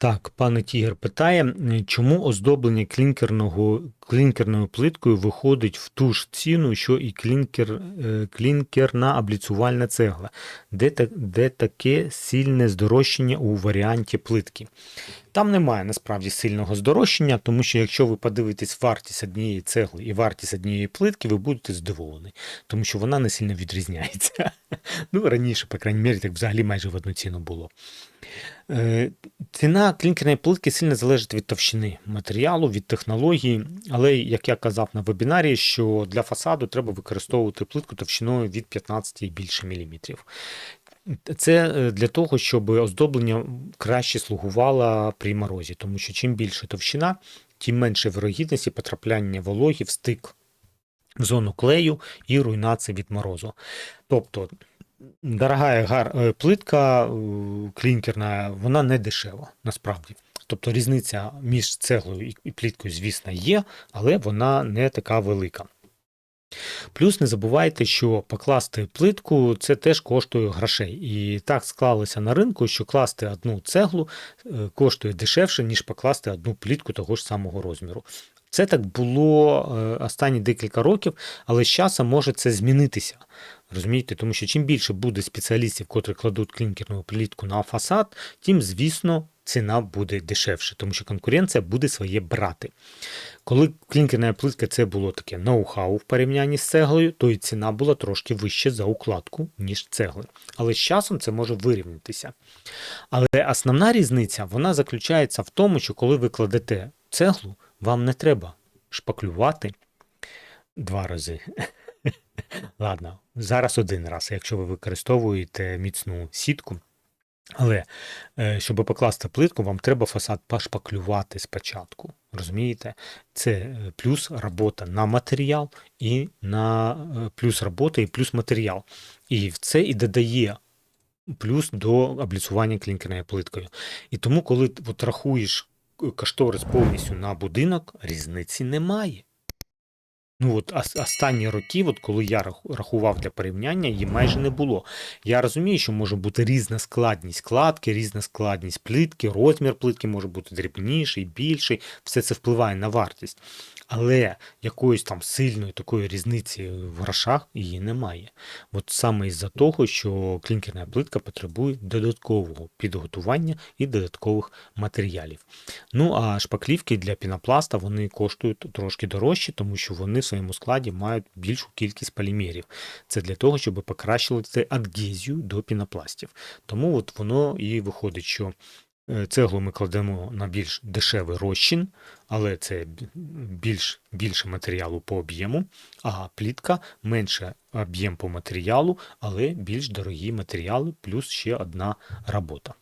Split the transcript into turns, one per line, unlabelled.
Так, пане Тігр питає, чому оздоблення клінкерного, клінкерною плиткою виходить в ту ж ціну, що і клінкер, е, клінкерна обліцювальна цегла? Де, де таке сильне здорожчання у варіанті плитки? Там немає насправді сильного здорожчання, тому що якщо ви подивитесь вартість однієї цегли і вартість однієї плитки, ви будете здивовані, тому що вона не сильно відрізняється. Ну, раніше, по крайній мірі, так взагалі майже в одну ціну було. Ціна клінкерної плитки сильно залежить від товщини матеріалу, від технології, але як я казав на вебінарі, що для фасаду треба використовувати плитку товщиною від 15 і більше міліметрів. Це е, для того, щоб оздоблення краще слугувало при морозі, тому що чим більше товщина, тим менше вирогідності потрапляння вологі в стик в зону клею і руйнації від морозу. Тобто, дорога гар, е, плитка е, клінкерна, вона не дешева насправді. Тобто різниця між цеглою і- пліткою, звісно, є, але вона не така велика. Плюс не забувайте, що покласти плитку це теж коштує грошей. І так склалося на ринку, що класти одну цеглу е, коштує дешевше, ніж покласти одну плітку того ж самого розміру. Це так було е, останні декілька років, але з часом може це змінитися. Розумієте, тому що чим більше буде спеціалістів, котрі кладуть клінкерну плітку на фасад, тим, звісно, ціна буде дешевше, тому що конкуренція буде своє брати. Коли клінкерна плитка це було таке ноу-хау в порівнянні з цеглою, то і ціна була трошки вище за укладку, ніж цегли. Але з часом це може вирівнятися. Але основна різниця вона заключається в тому, що коли ви кладете цеглу, вам не треба шпаклювати два рази. Ладно, зараз один раз, якщо ви використовуєте міцну сітку. Але е, щоб покласти плитку, вам треба фасад пошпаклювати спочатку. Розумієте? Це е, плюс робота на матеріал і на е, плюс робота і плюс матеріал. І це і додає плюс до обліцювання клінкерною плиткою. І тому, коли от рахуєш кошторис повністю на будинок, різниці немає. Ну от останні роки, от коли я рахував для порівняння, її майже не було. Я розумію, що може бути різна складність кладки, різна складність плитки, розмір плитки може бути дрібніший, більший, все це впливає на вартість. Але якоїсь там сильної такої різниці в грошах її немає. От саме із-за того, що клінкерна плитка потребує додаткового підготування і додаткових матеріалів. Ну а шпаклівки для пінопласта вони коштують трошки дорожче, тому що вони своєму складі мають більшу кількість полімерів. Це для того, щоб покращувати адгезію до пінопластів. Тому от воно і виходить, що е, цеглу ми кладемо на більш дешевий розчин, але це більш, більше матеріалу по об'єму, а плітка менше об'єм по матеріалу, але більш дорогі матеріали, плюс ще одна робота.